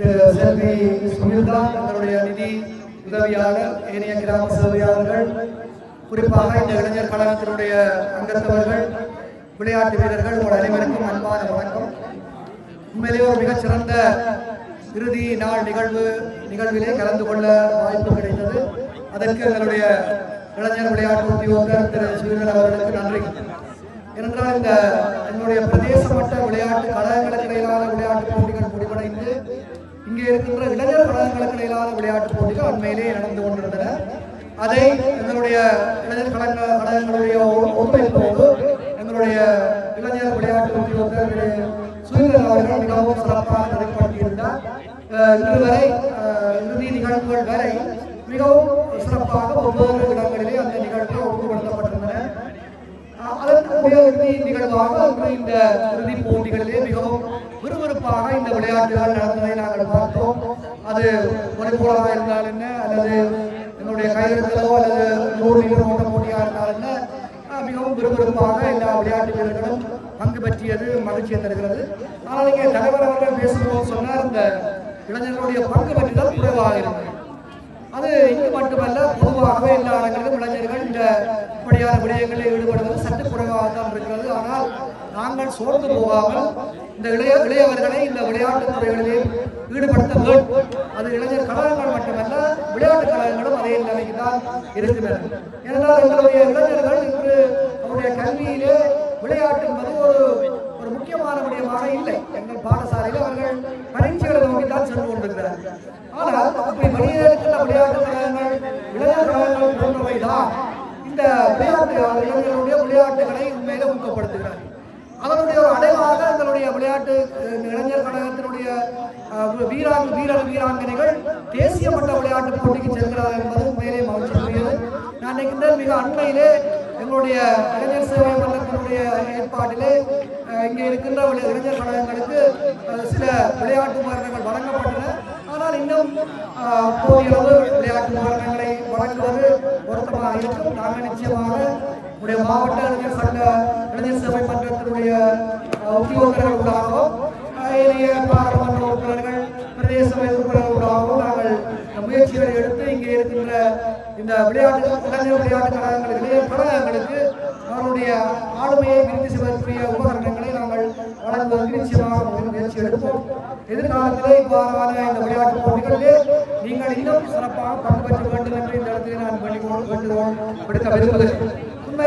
செல்வி சுமிர்தா தங்களுடைய நிதி உதவியாளர் ஏனைய கிராம சேவையாளர்கள் குறிப்பாக இந்த இளைஞர் கழகத்தினுடைய அங்கத்தவர்கள் விளையாட்டு வீரர்கள் உங்கள் அனைவருக்கும் அன்பான வணக்கம். உண்மையிலேயே ஒரு மிகச்சிறந்த இறுதி நாள் நிகழ்வு நிகழ்விலே கலந்து கொள்ள வாய்ப்பு கிடைத்தது. அதற்கு எங்களுடைய இளைஞர் விளையாட்டு உத்தியோகர் திரு சுவீரன் அவர்களுக்கு நன்றி. ஏனென்றால் இந்த என்னுடைய பிரதேச மட்ட விளையாட்டு கழகங்களுக்கு இடையிலான விளையாட்டு போட்டிகள் முடிவடைந்து இங்கே இருக்கின்ற இளைஞர் கழகங்களுக்கு இடையிலான விளையாட்டு போட்டிகள் அண்மையிலே நடந்து கொண்டிருந்தன. அதை எங்களுடைய இளைஞர் கழக கழகங்களுடைய ஒத்துழைப்போடு எங்களுடைய இளைஞர் விளையாட்டு உத்தியோகர் திரு அவர்கள் மிகவும் சிறப்பாக நடைபெற்றிருந்தார் இதுவரை இன்று வரை இறுதி நிகழ்வுகள் வரை மிகவும் சிறப்பாக ஒவ்வொரு இடங்களிலே அந்த நிகழ்வுகள் ஒழுங்குபடுத்தப்பட்டிருந்தன. அதற்கு இறுதி நிகழ்வாக இன்று இந்த இறுதி போட்டிகளிலே மிகவும் இந்த விளையாட்டுகள் நடந்ததை நாங்கள் பார்த்தோம். அது வாலிபாலாக இருந்தால் என்ன? அல்லது என்னுடைய கையெழுத்தலோ அல்லது நூறு மீட்டர் ஓட்ட போட்டியாக இருந்தால் என்ன? மிகவும் விறுவிறுப்பாக எல்லா விளையாட்டு வீரர்களும் பங்கு பற்றியது மகிழ்ச்சியை தருகிறது. ஆனால் இங்கே தலைவர் அவர்கள் பேசும்போது சொன்னார் இந்த இளைஞர்களுடைய பங்கு தான் குறைவாக இருந்தது. அது இங்கு மட்டுமல்ல பொதுவாகவே எல்லா இடங்களிலும் இளைஞர்கள் இந்த இப்படியான விடயங்களில் ஈடுபடுவது சற்று குறைவாகத்தான் இருக்கிறது ஆனால் நாங்கள் சோர்ந்து போகாமல் இந்த இளைய இளையவர்களை இந்த விளையாட்டுத் துறைகளிலே ஈடுபடுத்த வேண்டும். அது இளைஞர் கழகங்கள் மட்டுமல்ல விளையாட்டு கழகங்களும் அதே நிலைக்கு தான் இருக்கின்றன. ஏனென்றால் எங்களுடைய இளைஞர்கள் இன்று அவருடைய கல்வியிலே விளையாட்டு என்பது ஒரு ஒரு முக்கியமான விடயமாக இல்லை. எங்கள் பாடசாலையில் அவர்கள் பயிற்சிகளை நோக்கி தான் சென்று கொண்டிருக்கிறார்கள் ஆனால் அப்படி வெளியே விளையாட்டு கழகங்கள் இளைஞர் கழகங்கள் போன்றவை தான் இந்த விளையாட்டு இளைஞர்களுடைய விளையாட்டுகளை உண்மையில ஊக்கப்படுத்துகிறார்கள். அதனுடைய ஒரு அடைவாக எங்களுடைய விளையாட்டு இளைஞர் கழகத்தினுடைய வீராங்க வீரர் வீராங்கனைகள் தேசிய மட்ட விளையாட்டு போட்டிக்கு செல்கிறார்கள் என்பது உண்மையிலே மகிழ்ச்சிக்குரியது. நான் நினைக்கின்றேன் மிக அண்மையிலே எங்களுடைய இளைஞர் சேவை மன்றத்தினுடைய ஏற்பாட்டிலே இங்கே இருக்கின்ற இளைஞர் கழகங்களுக்கு சில விளையாட்டு உபகரணங்கள் வழங்கப்பட்டன. ஆனால் இன்னும் அஹ், போதிய அளவு விளையாட்டு உபகரணங்களை வழங்குவது பொருத்தமாக இருக்கும். நாங்கள் நிச்சயமாக உடைய மாவட்ட இளைஞர் சங்க இளைஞர் சபை மன்றத்தினுடைய உத்தியோகர்கள் உத்தியோகர்களாகவும் ஏனைய பாராளுமன்ற உறுப்பினர்கள் பிரதேச சபை உறுப்பினர்களாகவும் நாங்கள் முயற்சிகளை எடுத்து இங்கே இருக்கின்ற இந்த விளையாட்டு இளைஞர் விளையாட்டு கழகங்களிலே கழகங்களுக்கு அவருடைய ஆளுமையை விருத்தி செய்வதற்குரிய உபகரணங்களை நாங்கள் வழங்குவதற்கு நிச்சயமாக முயற்சி முயற்சி எடுப்போம். எதிர்காலத்திலே இவ்வாறான இந்த விளையாட்டு போட்டிகளிலே நீங்கள் இன்னும் சிறப்பாக பங்கு பெற்ற வேண்டும் என்று இந்த இடத்திலே நான் வேண்டுகோள் வேண்டுகோள் விடுக்க விரும்புகிறேன்